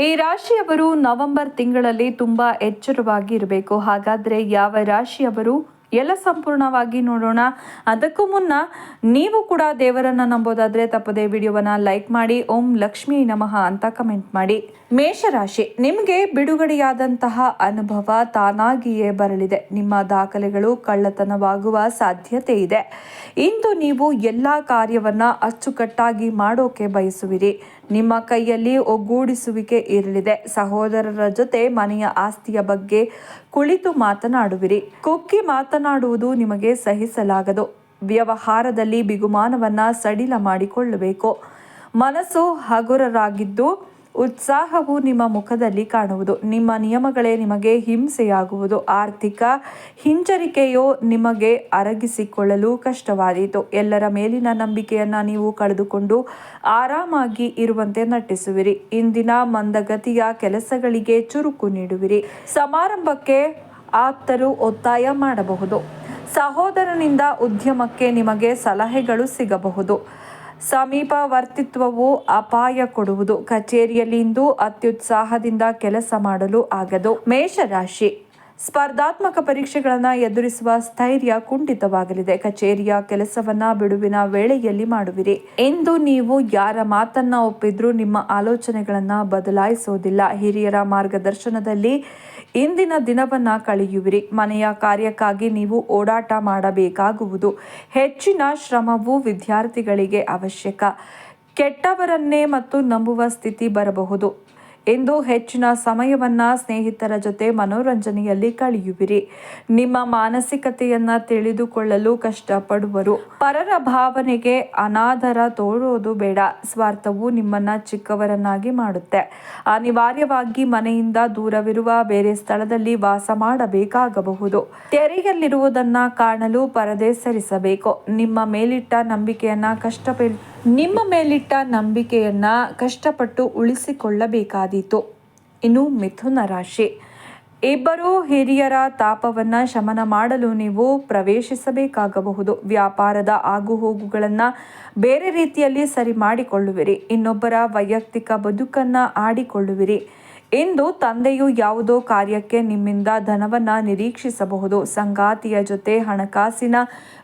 ಈ ರಾಶಿಯವರು ನವೆಂಬರ್ ತಿಂಗಳಲ್ಲಿ ತುಂಬಾ ಎಚ್ಚರವಾಗಿ ಇರಬೇಕು. ಹಾಗಾದ್ರೆ ಯಾವ ರಾಶಿಯವರು? ಎಲ್ಲ ಸಂಪೂರ್ಣವಾಗಿ ನೋಡೋಣ. ಅದಕ್ಕೂ ಮುನ್ನ ನೀವು ಕೂಡ ದೇವರನ್ನ ನಂಬೋದಾದ್ರೆ ತಪ್ಪದೆ ವಿಡಿಯೋವನ್ನ ಲೈಕ್ ಮಾಡಿ, ಓಂ ಲಕ್ಷ್ಮೀ ನಮಃ ಅಂತ ಕಮೆಂಟ್ ಮಾಡಿ. ಮೇಷರಾಶಿ, ನಿಮಗೆ ಬಿಡುಗಡೆಯಾದಂತಹ ಅನುಭವ ತಾನಾಗಿಯೇ ಬರಲಿದೆ. ನಿಮ್ಮ ದಾಖಲೆಗಳು ಕಳ್ಳತನವಾಗುವ ಸಾಧ್ಯತೆ ಇದೆ. ಇಂದು ನೀವು ಎಲ್ಲ ಕಾರ್ಯವನ್ನ ಅಚ್ಚುಕಟ್ಟಾಗಿ ಮಾಡೋಕೆ ಬಯಸುವಿರಿ. ನಿಮ್ಮ ಕೈಯಲ್ಲಿ ಒಗ್ಗೂಡಿಸುವಿಕೆ ಇರಲಿದೆ. ಸಹೋದರರ ಜೊತೆ ಮನೆಯ ಆಸ್ತಿಯ ಬಗ್ಗೆ ಕುಳಿತು ಮಾತನಾಡುವಿರಿ. ಕುಕ್ಕಿ ಮಾತನಾಡುವುದು ನಿಮಗೆ ಸಹಿಸಲಾಗದು. ವ್ಯವಹಾರದಲ್ಲಿ ಬಿಗುಮಾನವನ್ನ ಸಡಿಲ ಮಾಡಿಕೊಳ್ಳಬೇಕು. ಮನಸ್ಸು ಹಗುರರಾಗಿದ್ದು ಉತ್ಸಾಹವು ನಿಮ್ಮ ಮುಖದಲ್ಲಿ ಕಾಣುವುದು. ನಿಮ್ಮ ನಿಯಮಗಳೇ ನಿಮಗೆ ಹಿಂಸೆಯಾಗುವುದು. ಆರ್ಥಿಕ ಹಿಂಜರಿಕೆಯು ನಿಮಗೆ ಅರಗಿಸಿಕೊಳ್ಳಲು ಕಷ್ಟವಾದೀತು. ಎಲ್ಲರ ಮೇಲಿನ ನಂಬಿಕೆಯನ್ನು ನೀವು ಕಳೆದುಕೊಂಡು ಆರಾಮಾಗಿ ಇರುವಂತೆ ನಟಿಸುವಿರಿ. ಇಂದಿನ ಮಂದಗತಿಯ ಕೆಲಸಗಳಿಗೆ ಚುರುಕು ನೀಡುವಿರಿ. ಸಮಾರಂಭಕ್ಕೆ ಆಪ್ತರು ಒತ್ತಾಯ ಮಾಡಬಹುದು. ಸಹೋದರನಿಂದ ಉದ್ಯಮಕ್ಕೆ ನಿಮಗೆ ಸಲಹೆಗಳು ಸಿಗಬಹುದು. ಸಮೀಪವರ್ತಿತ್ವವು ಅಪಾಯ ಕೊಡುವುದು. ಕಚೇರಿಯಲ್ಲಿ ಇಂದು ಅತ್ಯುತ್ಸಾಹದಿಂದ ಕೆಲಸ ಮಾಡಲು ಆಗದು. ಮೇಷರಾಶಿ. ಸ್ಪರ್ಧಾತ್ಮಕ ಪರೀಕ್ಷೆಗಳನ್ನು ಎದುರಿಸುವ ಸ್ಥೈರ್ಯ ಕುಂಠಿತವಾಗಲಿದೆ. ಕಚೇರಿಯ ಕೆಲಸವನ್ನ ಬಿಡುವಿನ ವೇಳೆಯಲ್ಲಿ ಮಾಡುವಿರಿ. ಎಂದು ನೀವು ಯಾರ ಮಾತನ್ನ ಒಪ್ಪಿದ್ರೂ ನಿಮ್ಮ ಆಲೋಚನೆಗಳನ್ನು ಬದಲಾಯಿಸೋದಿಲ್ಲ. ಹಿರಿಯರ ಮಾರ್ಗದರ್ಶನದಲ್ಲಿ ಇಂದಿನ ದಿನವನ್ನು ಕಳೆಯುವಿರಿ. ಮನೆಯ ಕಾರ್ಯಕ್ಕಾಗಿ ನೀವು ಓಡಾಟ ಮಾಡಬೇಕಾಗುವುದು. ಹೆಚ್ಚಿನ ಶ್ರಮವು ವಿದ್ಯಾರ್ಥಿಗಳಿಗೆ ಅವಶ್ಯಕ. ಕೆಟ್ಟವರನ್ನೇ ಮತ್ತು ನಂಬುವ ಸ್ಥಿತಿ ಬರಬಹುದು. ಎಂದು ಹೆಚ್ಚಿನ ಸಮಯವನ್ನ ಸ್ನೇಹಿತರ ಜೊತೆ ಮನೋರಂಜನೆಯಲ್ಲಿ ಕಳೆಯುವಿರಿ. ನಿಮ್ಮ ಮಾನಸಿಕತೆಯನ್ನು ತಿಳಿದುಕೊಳ್ಳಲು ಕಷ್ಟಪಡುವರು. ಪರರ ಭಾವನೆಗೆ ಅನಾದರ ತೋರುವುದು ಬೇಡ. ಸ್ವಾರ್ಥವು ನಿಮ್ಮನ್ನ ಚಿಕ್ಕವರನ್ನಾಗಿ ಮಾಡುತ್ತೆ. ಅನಿವಾರ್ಯವಾಗಿ ಮನೆಯಿಂದ ದೂರವಿರುವ ಬೇರೆ ಸ್ಥಳದಲ್ಲಿ ವಾಸ ಮಾಡಬೇಕಾಗಬಹುದು. ತೆರೆಯಲ್ಲಿರುವುದನ್ನ ಕಾಣಲು ಪರದೆ ಸರಿಸಬೇಕು. ನಿಮ್ಮ ಮೇಲಿಟ್ಟ ನಂಬಿಕೆಯನ್ನ ಕಷ್ಟಪೆ ನಿಮ್ಮ ಮೇಲಿಟ್ಟ ನಂಬಿಕೆಯನ್ನ ಕಷ್ಟಪಟ್ಟು ಉಳಿಸಿಕೊಳ್ಳಬೇಕಾದೀತು. ಇನ್ನು ಮಿಥುನ ರಾಶಿ. ಇಬ್ಬರು ಹಿರಿಯರ ತಾಪವನ್ನು ಶಮನ ಮಾಡಲು ನೀವು ಪ್ರವೇಶಿಸಬೇಕಾಗಬಹುದು. ವ್ಯಾಪಾರದ ಆಗುಹೋಗುಗಳನ್ನು ಬೇರೆ ರೀತಿಯಲ್ಲಿ ಸರಿ ಮಾಡಿಕೊಳ್ಳುವಿರಿ. ಇನ್ನೊಬ್ಬರ ವೈಯಕ್ತಿಕ ಬದುಕನ್ನ ಆಡಿಕೊಳ್ಳುವಿರಿ. ಇಂದು ತಂದೆಯು ಯಾವುದೋ ಕಾರ್ಯಕ್ಕೆ ನಿಮ್ಮಿಂದ ಧನವನ್ನು ನಿರೀಕ್ಷಿಸಬಹುದು. ಸಂಗಾತಿಯ ಜೊತೆ ಹಣಕಾಸಿನ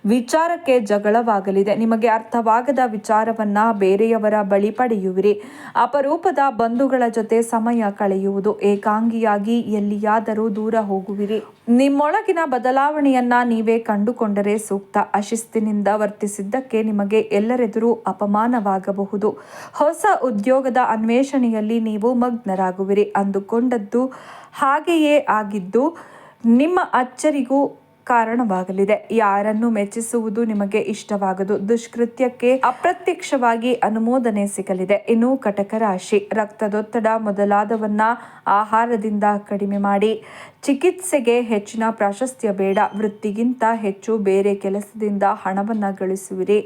ವಿಚಾರಕ್ಕೆ ಜಗಳವಾಗಲಿದೆ. ನಿಮಗೆ ಅರ್ಥವಾಗದ ವಿಚಾರವನ್ನ ಬೇರೆಯವರ ಬಳಿ ಪಡೆಯುವಿರಿ. ಅಪರೂಪದ ಬಂಧುಗಳ ಜೊತೆ ಸಮಯ ಕಳೆಯುವುದು. ಏಕಾಂಗಿಯಾಗಿ ಎಲ್ಲಿಯಾದರೂ ದೂರ ಹೋಗುವಿರಿ. ನಿಮ್ಮೊಳಗಿನ ಬದಲಾವಣೆಯನ್ನ ನೀವೇ ಕಂಡುಕೊಂಡರೆ ಸೂಕ್ತ. ಅಶಿಸ್ತಿನಿಂದ ವರ್ತಿಸಿದ್ದಕ್ಕೆ ನಿಮಗೆ ಎಲ್ಲರೆದುರು ಅಪಮಾನವಾಗಬಹುದು. ಹೊಸ ಉದ್ಯೋಗದ ಅನ್ವೇಷಣೆಯಲ್ಲಿ ನೀವು ಮಗ್ನರಾಗುವಿರಿ. ಅಂದುಕೊಂಡದ್ದು ಹಾಗೆಯೇ ಆಗಿದ್ದು, ನಿಮ್ಮ ಅಚ್ಚರಿಗೂ ಕಾರಣವಾಗಲಿದೆ. ಯಾರನ್ನು ಮೆಚ್ಚಿಸುವುದು ನಿಮಗೆ ಇಷ್ಟವಾಗದು, ದುಷ್ಕೃತ್ಯಕ್ಕೆ ಅಪ್ರತ್ಯಕ್ಷವಾಗಿ ಅನುಮೋದನೆ ಸಿಗಲಿದೆ. ಇನ್ನು ಕಟಕ ರಾಶಿ, ರಕ್ತದೊತ್ತಡ ಮೊದಲಾದವನ್ನ ಆಹಾರದಿಂದ ಕಡಿಮೆ ಮಾಡಿ. ಚಿಕಿತ್ಸೆಗೆ ಹೆಚ್ಚಿನ ಪ್ರಾಶಸ್ತ್ಯ ಬೇಡ, ವೃತ್ತಿಗಿಂತ ಹೆಚ್ಚು ಬೇರೆ ಕೆಲಸದಿಂದ ಹಣವನ್ನು ಗಳಿಸುವಿರಿ.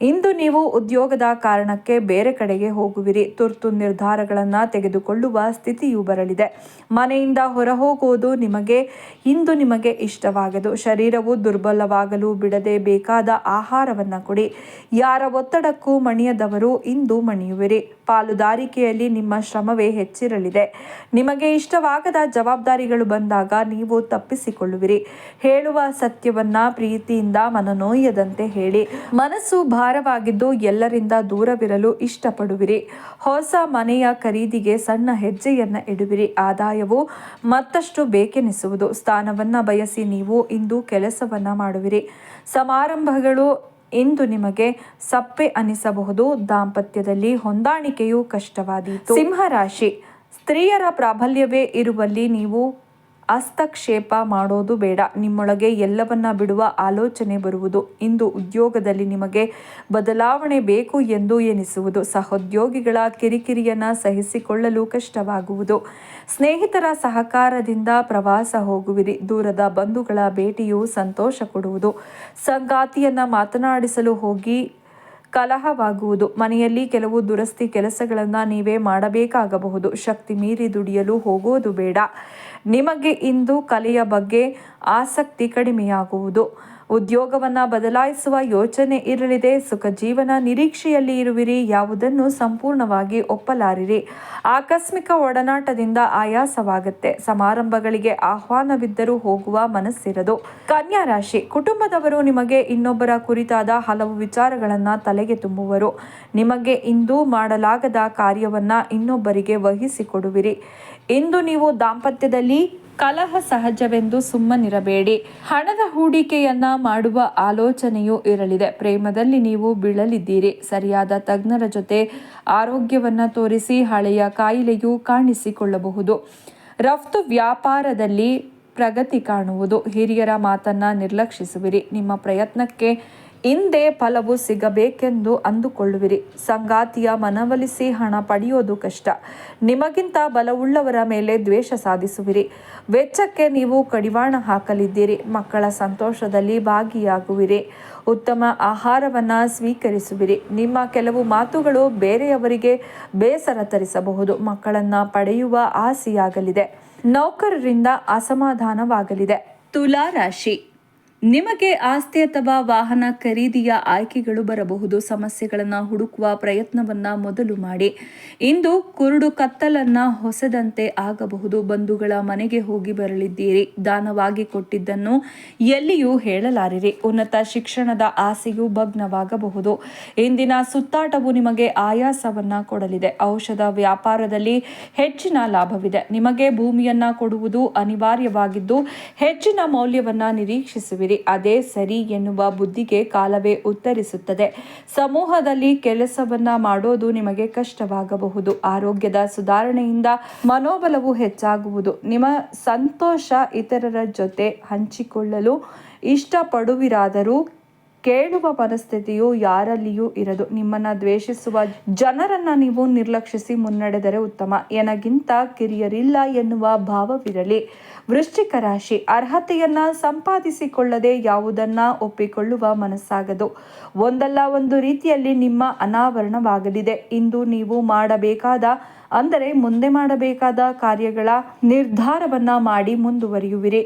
ಇಂದು ನೀವು ಉದ್ಯೋಗದ ಕಾರಣಕ್ಕೆ ಬೇರೆ ಕಡೆಗೆ ಹೋಗುವಿರಿ. ತುರ್ತು ನಿರ್ಧಾರಗಳನ್ನು ತೆಗೆದುಕೊಳ್ಳುವ ಸ್ಥಿತಿಯು ಬರಲಿದೆ. ಮನೆಯಿಂದ ಹೊರಹೋಗುವುದು ನಿಮಗೆ, ಇಂದು ನಿಮಗೆ ಇಷ್ಟವಾಗದು. ಶರೀರವು ದುರ್ಬಲವಾಗಲು ಬಿಡದೆ ಬೇಕಾದ ಆಹಾರವನ್ನು ಕೊಡಿ. ಯಾರ ಒತ್ತಡಕ್ಕೂ ಮಣಿಯದವರು ಇಂದು ಮಣಿಯುವಿರಿ. ಪಾಲುದಾರಿಕೆಯಲ್ಲಿ ನಿಮ್ಮ ಶ್ರಮವೇ ಹೆಚ್ಚಿರಲಿದೆ. ನಿಮಗೆ ಇಷ್ಟವಾಗದ ಜವಾಬ್ದಾರಿಗಳು ಬಂದಾಗ ನೀವು ತಪ್ಪಿಸಿಕೊಳ್ಳುವಿರಿ. ಹೇಳುವ ಸತ್ಯವನ್ನ ಪ್ರೀತಿಯಿಂದ ಮನನೋಯದಂತೆ ಹೇಳಿ. ಮನಸ್ಸು ಭಾರವಾಗಿದ್ದು ಎಲ್ಲರಿಂದ ದೂರವಿರಲು ಇಷ್ಟಪಡುವಿರಿ. ಹೊಸ ಮನೆಯ ಖರೀದಿಗೆ ಸಣ್ಣ ಹೆಜ್ಜೆಯನ್ನ ಇಡುವಿರಿ. ಆದಾಯವು ಮತ್ತಷ್ಟು ಬೇಕೆನಿಸುವುದು. ಸ್ಥಾನವನ್ನ ಬಯಸಿ ನೀವು ಇಂದು ಕೆಲಸವನ್ನ ಮಾಡುವಿರಿ. ಸಮಾರಂಭಗಳು ಇಂದು ನಿಮಗೆ ಸಪ್ಪೆ ಅನಿಸಬಹುದು. ದಾಂಪತ್ಯದಲ್ಲಿ ಹೊಂದಾಣಿಕೆಯು ಕಷ್ಟವಾದೀತು. ಸಿಂಹರಾಶಿ. ಸ್ತ್ರೀಯರ ಪ್ರಾಬಲ್ಯವೇ ಇರುವಲ್ಲಿ ನೀವು ಹಸ್ತಕ್ಷೇಪ ಮಾಡೋದು ಬೇಡ. ನಿಮ್ಮೊಳಗೆ ಎಲ್ಲವನ್ನ ಬಿಡುವ ಆಲೋಚನೆ ಬರುವುದು. ಇಂದು ಉದ್ಯೋಗದಲ್ಲಿ ನಿಮಗೆ ಬದಲಾವಣೆ ಬೇಕು ಎಂದು ಎನಿಸುವುದು. ಸಹೋದ್ಯೋಗಿಗಳ ಕಿರಿಕಿರಿಯನ್ನ ಸಹಿಸಿಕೊಳ್ಳಲು ಕಷ್ಟವಾಗುವುದು. ಸ್ನೇಹಿತರ ಸಹಕಾರದಿಂದ ಪ್ರವಾಸ ಹೋಗುವಿರಿ. ದೂರದ ಬಂಧುಗಳ ಭೇಟಿಯು ಸಂತೋಷ ಕೊಡುವುದು. ಸಂಗಾತಿಯನ್ನು ಮಾತನಾಡಿಸಲು ಹೋಗಿ ಕಲಹವಾಗುವುದು. ಮನೆಯಲ್ಲಿ ಕೆಲವು ದುರಸ್ತಿ ಕೆಲಸಗಳನ್ನು ನೀವೇ ಮಾಡಬೇಕಾಗಬಹುದು. ಶಕ್ತಿ ಮೀರಿ ದುಡಿಯಲು ಹೋಗೋದು ಬೇಡ. ನಿಮಗೆ ಇಂದು ಕಲೆಯ ಬಗ್ಗೆ ಆಸಕ್ತಿ ಕಡಿಮೆಯಾಗುವುದು. ಉದ್ಯೋಗವನ್ನ ಬದಲಾಯಿಸುವ ಯೋಚನೆ ಇರಲಿದೆ. ಸುಖ ಜೀವನ ನಿರೀಕ್ಷೆಯಲ್ಲಿ ಇರುವಿರಿ. ಯಾವುದನ್ನು ಸಂಪೂರ್ಣವಾಗಿ ಒಪ್ಪಲಾರಿರಿ. ಆಕಸ್ಮಿಕ ಒಡನಾಟದಿಂದ ಆಯಾಸವಾಗುತ್ತೆ. ಸಮಾರಂಭಗಳಿಗೆ ಆಹ್ವಾನವಿದ್ದರೂ ಹೋಗುವ ಮನಸ್ಸಿರದು. ಕನ್ಯಾ ರಾಶಿ. ಕುಟುಂಬದವರು ನಿಮಗೆ ಇನ್ನೊಬ್ಬರ ಕುರಿತಾದ ಹಲವು ವಿಚಾರಗಳನ್ನು ತಲೆಗೆ ತುಂಬುವರು. ನಿಮಗೆ ಇಂದು ಮಾಡಲಾಗದ ಕಾರ್ಯವನ್ನ ಇನ್ನೊಬ್ಬರಿಗೆ ವಹಿಸಿಕೊಡುವಿರಿ. ಇಂದು ನೀವು ದಾಂಪತ್ಯದಲ್ಲಿ ಕಲಹ ಸಹಜವೆಂದು ಸುಮ್ಮನಿರಬೇಡಿ. ಹಣದ ಹೂಡಿಕೆಯನ್ನ ಮಾಡುವ ಆಲೋಚನೆಯೂ ಇರಲಿದೆ. ಪ್ರೇಮದಲ್ಲಿ ನೀವು ಬೀಳಲಿದ್ದೀರಿ. ಸರಿಯಾದ ತಜ್ಞರ ಜೊತೆ ಆರೋಗ್ಯವನ್ನ ತೋರಿಸಿ ಹಳೆಯ ಕಾಯಿಲೆಯು ಕಾಣಿಸಿಕೊಳ್ಳಬಹುದು. ರಫ್ತು ವ್ಯಾಪಾರದಲ್ಲಿ ಪ್ರಗತಿ ಕಾಣುವುದು. ಹಿರಿಯರ ಮಾತನ್ನ ನಿರ್ಲಕ್ಷಿಸುವಿರಿ. ನಿಮ್ಮ ಪ್ರಯತ್ನಕ್ಕೆ ಹಿಂದೆ ಫಲವು ಸಿಗಬೇಕೆಂದು ಅಂದುಕೊಳ್ಳುವಿರಿ. ಸಂಗಾತಿಯ ಮನವೊಲಿಸಿ ಹಣ ಪಡೆಯೋದು ಕಷ್ಟ. ನಿಮಗಿಂತ ಬಲವುಳ್ಳವರ ಮೇಲೆ ದ್ವೇಷ ಸಾಧಿಸುವಿರಿ. ವೆಚ್ಚಕ್ಕೆ ನೀವು ಕಡಿವಾಣ ಹಾಕಲಿದ್ದೀರಿ. ಮಕ್ಕಳ ಸಂತೋಷದಲ್ಲಿ ಭಾಗಿಯಾಗುವಿರಿ. ಉತ್ತಮ ಆಹಾರವನ್ನು ಸ್ವೀಕರಿಸುವಿರಿ. ನಿಮ್ಮ ಕೆಲವು ಮಾತುಗಳು ಬೇರೆಯವರಿಗೆ ಬೇಸರ ತರಿಸಬಹುದು. ಮಕ್ಕಳನ್ನ ಪಡೆಯುವ ಆಸೆಯಾಗಲಿದೆ. ನೌಕರರಿಂದ ಅಸಮಾಧಾನವಾಗಲಿದೆ. ತುಲಾ ರಾಶಿ ನಿಮಗೆ ಆಸ್ತಿ ಅಥವಾ ವಾಹನ ಖರೀದಿಯ ಆಯ್ಕೆಗಳು ಬರಬಹುದು, ಸಮಸ್ಯೆಗಳನ್ನು ಹುಡುಕುವ ಪ್ರಯತ್ನವನ್ನ ಮೊದಲು ಮಾಡಿ. ಇಂದು ಕುರುಡು ಕತ್ತಲನ್ನ ಹೊಸದಂತೆ ಆಗಬಹುದು, ಬಂಧುಗಳ ಮನೆಗೆ ಹೋಗಿ ಬರಲಿದ್ದೀರಿ, ದಾನವಾಗಿ ಕೊಟ್ಟಿದ್ದನ್ನು ಎಲ್ಲಿಯೂ ಹೇಳಲಾರಿರಿ. ಉನ್ನತ ಶಿಕ್ಷಣದ ಆಸೆಯು ಭಗ್ನವಾಗಬಹುದು. ಇಂದಿನ ಸುತ್ತಾಟವು ನಿಮಗೆ ಆಯಾಸವನ್ನ ಕೊಡಲಿದೆ. ಔಷಧ ವ್ಯಾಪಾರದಲ್ಲಿ ಹೆಚ್ಚಿನ ಲಾಭವಿದೆ. ನಿಮಗೆ ಭೂಮಿಯನ್ನ ಕೊಡುವುದು ಅನಿವಾರ್ಯವಾಗಿದ್ದು, ಹೆಚ್ಚಿನ ಮೌಲ್ಯವನ್ನ ನಿರೀಕ್ಷಿಸುವಿರಿ. ಅದೇ ಸರಿ ಎನ್ನುವ ಬುದ್ಧಿಗೆ ಕಾಲವೇ ಉತ್ತರಿಸುತ್ತದೆ. ಸಮೂಹದಲ್ಲಿ ಕೆಲಸವನ್ನ ಮಾಡೋದು ನಿಮಗೆ ಕಷ್ಟವಾಗಬಹುದು. ಆರೋಗ್ಯದ ಸುಧಾರಣೆಯಿಂದ ಮನೋಬಲವು ಹೆಚ್ಚಾಗುವುದು. ನಿಮ್ಮ ಸಂತೋಷ ಇತರರ ಜೊತೆ ಹಂಚಿಕೊಳ್ಳಲು ಇಷ್ಟಪಡುವಿರಾದರೂ ಕೇಳುವ ಮನಸ್ಥಿತಿಯು ಯಾರಲ್ಲಿಯೂ ಇರದು. ನಿಮ್ಮನ್ನ ದ್ವೇಷಿಸುವ ಜನರನ್ನು ನೀವು ನಿರ್ಲಕ್ಷಿಸಿ ಮುನ್ನಡೆದರೆ ಉತ್ತಮ. ಏನಗಿಂತ ಕಿರಿಯರಿಲ್ಲ ಎನ್ನುವ ಭಾವವಿರಲಿ. ವೃಶ್ಚಿಕ ರಾಶಿ, ಅರ್ಹತೆಯನ್ನ ಸಂಪಾದಿಸಿಕೊಳ್ಳದೆ ಯಾವುದನ್ನ ಒಪ್ಪಿಕೊಳ್ಳುವ ಮನಸ್ಸಾಗದು. ಒಂದಲ್ಲ ಒಂದು ರೀತಿಯಲ್ಲಿ ನಿಮ್ಮ ಅನಾವರಣವಾಗಲಿದೆ. ಇಂದು ನೀವು ಮಾಡಬೇಕಾದ, ಅಂದರೆ ಮುಂದೆ ಮಾಡಬೇಕಾದ ಕಾರ್ಯಗಳ ನಿರ್ಧಾರವನ್ನ ಮಾಡಿ ಮುಂದುವರಿಯುವಿರಿ.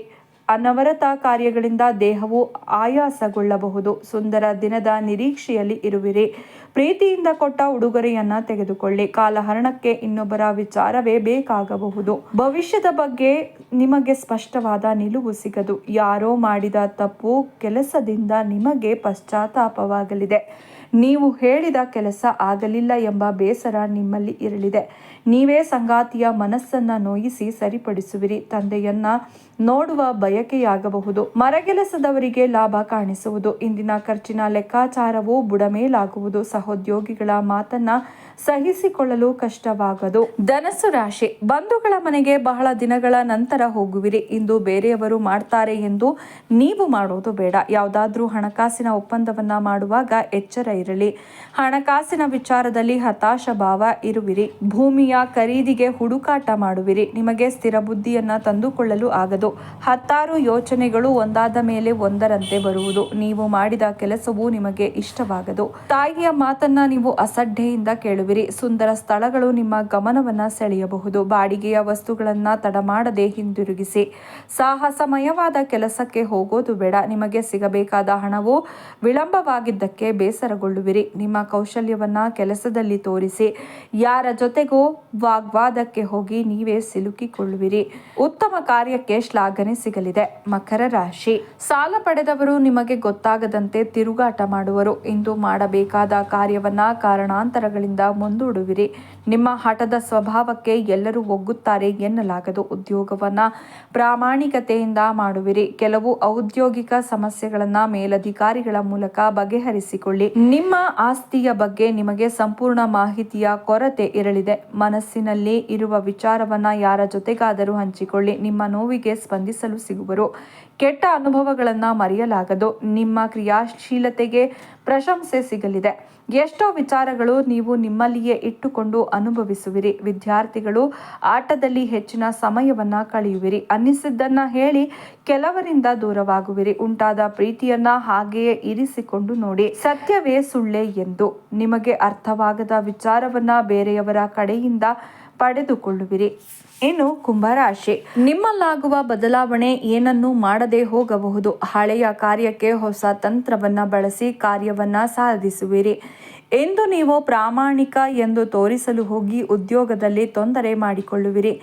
ಅನವರತ ಕಾರ್ಯಗಳಿಂದ ದೇಹವು ಆಯಾಸಗೊಳ್ಳಬಹುದು. ಸುಂದರ ದಿನದ ನಿರೀಕ್ಷೆಯಲ್ಲಿ ಇರುವಿರಿ. ಪ್ರೀತಿಯಿಂದ ಕೊಟ್ಟ ಉಡುಗೊರೆಯನ್ನ ತೆಗೆದುಕೊಳ್ಳಿ. ಕಾಲಹರಣಕ್ಕೆ ಇನ್ನೊಬ್ಬರ ವಿಚಾರವೇ ಬೇಕಾಗಬಹುದು. ಭವಿಷ್ಯದ ಬಗ್ಗೆ ನಿಮಗೆ ಸ್ಪಷ್ಟವಾದ ನಿಲುವು ಸಿಗದು. ಯಾರೋ ಮಾಡಿದ ತಪ್ಪು ಕೆಲಸದಿಂದ ನಿಮಗೆ ಪಶ್ಚಾತ್ತಾಪವಾಗಲಿದೆ. ನೀವು ಹೇಳಿದ ಕೆಲಸ ಆಗಲಿಲ್ಲ ಎಂಬ ಬೇಸರ ನಿಮ್ಮಲ್ಲಿ ಇರಲಿದೆ. ನೀವೇ ಸಂಗಾತಿಯ ಮನಸ್ಸನ್ನ ನೋಯಿಸಿ ಸರಿಪಡಿಸುವಿರಿ. ತಂದೆಯನ್ನ ನೋಡುವ ಬಯಕೆಯಾಗಬಹುದು. ಮರಗೆಲಸದವರಿಗೆ ಲಾಭ ಕಾಣಿಸುವುದು. ಇಂದಿನ ಖರ್ಚಿನ ಲೆಕ್ಕಾಚಾರವು ಬುಡಮೇಲಾಗುವುದು. ಸಹೋದ್ಯೋಗಿಗಳ ಮಾತನ್ನ ಸಹಿಸಿಕೊಳ್ಳಲು ಕಷ್ಟವಾಗದು. ಧನಸ್ಸು ರಾಶಿ, ಬಂಧುಗಳ ಮನೆಗೆ ಬಹಳ ದಿನಗಳ ನಂತರ ಹೋಗುವಿರಿ. ಇಂದು ಬೇರೆಯವರು ಮಾಡ್ತಾರೆ ಎಂದು ನೀವು ಮಾಡೋದು ಬೇಡ. ಯಾವುದಾದ್ರೂ ಹಣಕಾಸಿನ ಒಪ್ಪಂದವನ್ನ ಮಾಡುವಾಗ ಎಚ್ಚರ ಇರಲಿ. ಹಣಕಾಸಿನ ವಿಚಾರದಲ್ಲಿ ಹತಾಶ ಭಾವ ಇರುವಿರಿ. ಭೂಮಿಯ ಖರೀದಿಗೆ ಹುಡುಕಾಟ ಮಾಡುವಿರಿ. ನಿಮಗೆ ಸ್ಥಿರ ಬುದ್ಧಿಯನ್ನ ತಂದುಕೊಳ್ಳಲು ಆಗದು. ಹತ್ತಾರು ಯೋಚನೆಗಳು ಒಂದಾದ ಮೇಲೆ ಒಂದರಂತೆ ಬರುವುದು. ನೀವು ಮಾಡಿದ ಕೆಲಸವು ನಿಮಗೆ ಇಷ್ಟವಾಗದು. ತಾಯಿಯ ಮಾತನ್ನ ನೀವು ಅಸಡ್ಡೆಯಿಂದ ಕೇಳುವಿರಿ. ಸುಂದರ ಸ್ಥಳಗಳು ನಿಮ್ಮ ಗಮನವನ್ನು ಸೆಳೆಯಬಹುದು. ಬಾಡಿಗೆಯ ವಸ್ತುಗಳನ್ನ ತಡಮಾಡದೆ ಹಿಂದಿರುಗಿಸಿ. ಸಾಹಸಮಯವಾದ ಕೆಲಸಕ್ಕೆ ಹೋಗೋದು ಬೇಡ. ನಿಮಗೆ ಸಿಗಬೇಕಾದ ಹಣವು ವಿಳಂಬವಾಗಿದ್ದಕ್ಕೆ ಬೇಸರಗೊಳ್ಳುವಿರಿ. ನಿಮ್ಮ ಕೌಶಲ್ಯವನ್ನು ಕೆಲಸದಲ್ಲಿ ತೋರಿಸಿ. ಯಾರ ಜೊತೆಗೂ ವಾಗ್ವಾದಕ್ಕೆ ಹೋಗಿ ನೀವೇ ಸಿಲುಕಿಕೊಳ್ಳುವಿರಿ. ಉತ್ತಮ ಕಾರ್ಯಕ್ಕೆ ಶ್ಲಾಘನೆ ಸಿಗಲಿದೆ. ಮಕರ ರಾಶಿ. ಸಾಲ ಪಡೆದವರು ನಿಮಗೆ ಗೊತ್ತಾಗದಂತೆ ತಿರುಗಾಟ ಮಾಡುವರು. ಇಂದು ಮಾಡಬೇಕಾದ ಕಾರ್ಯವನ್ನ ಕಾರಣಾಂತರಗಳಿಂದ ಮುಂದೂಡುವಿರಿ. ನಿಮ್ಮ ಹಠದ ಸ್ವಭಾವಕ್ಕೆ ಎಲ್ಲರೂ ಒಗ್ಗುತ್ತಾರೆ ಎನ್ನಲಾಗದು. ಉದ್ಯೋಗವನ್ನು ಪ್ರಾಮಾಣಿಕತೆಯಿಂದ ಮಾಡುವಿರಿ. ಕೆಲವು ಔದ್ಯೋಗಿಕ ಸಮಸ್ಯೆಗಳನ್ನು ಮೇಲಧಿಕಾರಿಗಳ ಮೂಲಕ ಬಗೆಹರಿಸಿಕೊಳ್ಳಿ. ನಿಮ್ಮ ಆಸ್ತಿಯ ಬಗ್ಗೆ ನಿಮಗೆ ಸಂಪೂರ್ಣ ಮಾಹಿತಿಯ ಕೊರತೆ ಇರಲಿದೆ. ಮನಸ್ಸಿನಲ್ಲಿ ಇರುವ ವಿಚಾರವನ್ನ ಯಾರ ಜೊತೆಗಾದರೂ ಹಂಚಿಕೊಳ್ಳಿ. ನಿಮ್ಮ ನೋವಿಗೆ ಸ್ಪಂದಿಸಲು ಸಿಗುವರು. ಕೆಟ್ಟ ಅನುಭವಗಳನ್ನು ಮರೆಯಲಾಗದು. ನಿಮ್ಮ ಕ್ರಿಯಾಶೀಲತೆಗೆ ಪ್ರಶಂಸೆ ಸಿಗಲಿದೆ. ಎಷ್ಟೋ ವಿಚಾರಗಳು ನೀವು ನಿಮ್ಮಲ್ಲಿಯೇ ಇಟ್ಟುಕೊಂಡು ಅನುಭವಿಸುವಿರಿ. ವಿದ್ಯಾರ್ಥಿಗಳು, ಆಟದಲ್ಲಿ ಹೆಚ್ಚಿನ ಸಮಯವನ್ನ ಕಳೆಯುವಿರಿ. ಅನ್ನಿಸಿದ್ದನ್ನ ಹೇಳಿ ಕೆಲವರಿಂದ ದೂರವಾಗುವಿರಿ. ಉಂಟಾದ ಪ್ರೀತಿಯನ್ನ ಹಾಗೆಯೇ ಇರಿಸಿಕೊಂಡು ನೋಡಿ. ಸತ್ಯವೇ ಸುಳ್ಳೆ ಎಂದು ನಿಮಗೆ ಅರ್ಥವಾಗದ ವಿಚಾರವನ್ನ ಬೇರೆಯವರ ಕಡೆಯಿಂದ ಪಡೆದುಕೊಳ್ಳುವಿರಿ. ಇನ್ನು ಕುಂಭರಾಶಿ. ನಿಮ್ಮಲ್ಲಾಗುವ ಬದಲಾವಣೆ ಏನನ್ನು ಮಾಡದೆ ಹೋಗಬಹುದು. ಹಳೆಯ ಕಾರ್ಯಕ್ಕೆ ಹೊಸ ತಂತ್ರವನ್ನ ಬಳಸಿ ಕಾರ್ಯವನ್ನ ಸಾಧಿಸುವಿರಿ. ಎಂದು ನೀವು ಪ್ರಾಮಾಣಿಕ ಎಂದು ತೋರಿಸಲು ಹೋಗಿ ಉದ್ಯೋಗದಲ್ಲಿ ತೊಂದರೆ ಮಾಡಿಕೊಳ್ಳುವಿರಿ.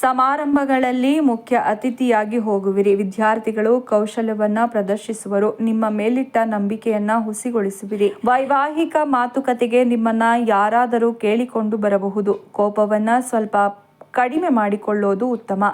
ಸಮಾರಂಭಗಳಲ್ಲಿ ಮುಖ್ಯ ಅತಿಥಿಯಾಗಿ ಹೋಗುವಿರಿ. ವಿದ್ಯಾರ್ಥಿಗಳು ಕೌಶಲ್ಯವನ್ನ ಪ್ರದರ್ಶಿಸುವರು. ನಿಮ್ಮ ಮೇಲಿಟ್ಟ ನಂಬಿಕೆಯನ್ನ ಹುಸಿಗೊಳಿಸುವಿರಿ. ವೈವಾಹಿಕ ಮಾತುಕತೆಗೆ ನಿಮ್ಮನ್ನ ಯಾರಾದರೂ ಕೇಳಿಕೊಂಡು ಬರಬಹುದು. ಕೋಪವನ್ನ ಸ್ವಲ್ಪ ಕಡಿಮೆ ಮಾಡಿಕೊಳ್ಳೋದು ಉತ್ತಮ.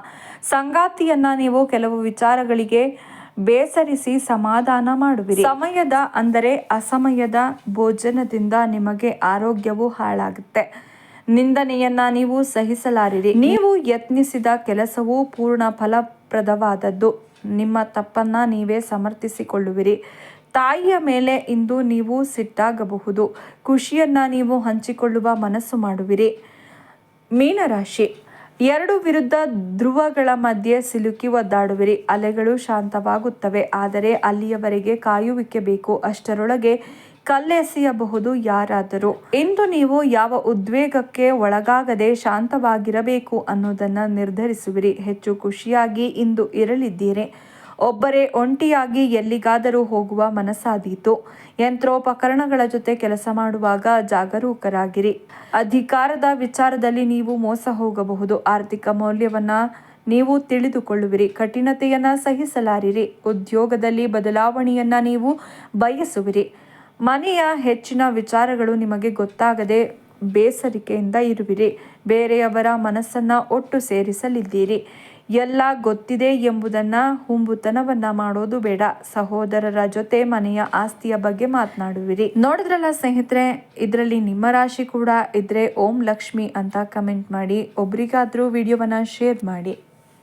ಸಂಗಾತಿಯನ್ನ ನೀವು ಕೆಲವು ವಿಚಾರಗಳಿಗೆ ಬೇಸರಿಸಿ ಸಮಾಧಾನ ಮಾಡುವಿರಿ. ಸಮಯದ ಅಂದರೆ ಅಸಮಯದ ಭೋಜನದಿಂದ ನಿಮಗೆ ಆರೋಗ್ಯವು ಹಾಳಾಗುತ್ತೆ. ನಿಂದನೆಯನ್ನ ನೀವು ಸಹಿಸಲಾರಿರಿ. ನೀವು ಯತ್ನಿಸಿದ ಕೆಲಸವು ಪೂರ್ಣ ಫಲಪ್ರದವಾದದ್ದು. ನಿಮ್ಮ ತಪ್ಪನ್ನ ನೀವೇ ಸಮರ್ಥಿಸಿಕೊಳ್ಳುವಿರಿ. ತಾಯಿಯ ಮೇಲೆ ಇಂದು ನೀವು ಸಿಟ್ಟಾಗಬಹುದು. ಖುಷಿಯನ್ನ ನೀವು ಹಂಚಿಕೊಳ್ಳುವ ಮನಸ್ಸು ಮಾಡುವಿರಿ. ಮೀನರಾಶಿ. ಎರಡು ವಿರುದ್ಧ ಧ್ರುವಗಳ ಮಧ್ಯೆ ಸಿಲುಕಿ ಒದ್ದಾಡುವಿರಿ. ಅಲೆಗಳು ಶಾಂತವಾಗುತ್ತವೆ. ಆದರೆ ಅಲ್ಲಿಯವರೆಗೆ ಕಾಯುವಿಕೆ ಬೇಕು. ಅಷ್ಟರೊಳಗೆ ಕಲ್ಲೆಸೆಯಬಹುದು ಯಾರಾದರೂ. ಇಂದು ನೀವು ಯಾವ ಉದ್ವೇಗಕ್ಕೆ ಒಳಗಾಗದೆ ಶಾಂತವಾಗಿರಬೇಕು ಅನ್ನೋದನ್ನ ನಿರ್ಧರಿಸುವಿರಿ. ಹೆಚ್ಚು ಖುಷಿಯಾಗಿ ಇಂದು ಇರಲಿದ್ದೀರಿ. ಒಬ್ಬರೇ ಒಂಟಿಯಾಗಿ ಎಲ್ಲಿಗಾದರೂ ಹೋಗುವ ಮನಸ್ಸಾದೀತು. ಯಂತ್ರೋಪಕರಣಗಳ ಜೊತೆ ಕೆಲಸ ಮಾಡುವಾಗ ಜಾಗರೂಕರಾಗಿರಿ. ಅಧಿಕಾರದ ವಿಚಾರದಲ್ಲಿ ನೀವು ಮೋಸ ಹೋಗಬಹುದು. ಆರ್ಥಿಕ ಮೌಲ್ಯವನ್ನ ನೀವು ತಿಳಿದುಕೊಳ್ಳುವಿರಿ. ಕಠಿಣತೆಯನ್ನು ಸಹಿಸಲಾರಿರಿ. ಉದ್ಯೋಗದಲ್ಲಿ ಬದಲಾವಣೆಯನ್ನು ನೀವು ಬಯಸುವಿರಿ. ಮನೆಯ ಹೆಚ್ಚಿನ ವಿಚಾರಗಳು ನಿಮಗೆ ಗೊತ್ತಾಗದೆ ಬೇಸರಿಕೆಯಿಂದ ಇರುವಿರಿ. ಬೇರೆಯವರ ಮನಸ್ಸನ್ನ ಒಟ್ಟು ಸೇರಿಸಲಿದ್ದೀರಿ. ಎಲ್ಲ ಗೊತ್ತಿದೆ ಎಂಬುದನ್ನ ಹುಂಬುತನವನ್ನ ಮಾಡೋದು ಬೇಡ. ಸಹೋದರರ ಜೊತೆ ಮನೆಯ ಆಸ್ತಿಯ ಬಗ್ಗೆ ಮಾತನಾಡುವಿರಿ. ನೋಡಿದ್ರಲ್ಲ ಸ್ನೇಹಿತರೆ, ಇದರಲ್ಲಿ ನಿಮ್ಮ ರಾಶಿ ಕೂಡ ಇದ್ರೆ ಓಂ ಲಕ್ಷ್ಮಿ ಅಂತ ಕಮೆಂಟ್ ಮಾಡಿ, ಒಬ್ರಿಗಾದ್ರೂ ವಿಡಿಯೋವನ್ನ ಶೇರ್ ಮಾಡಿ.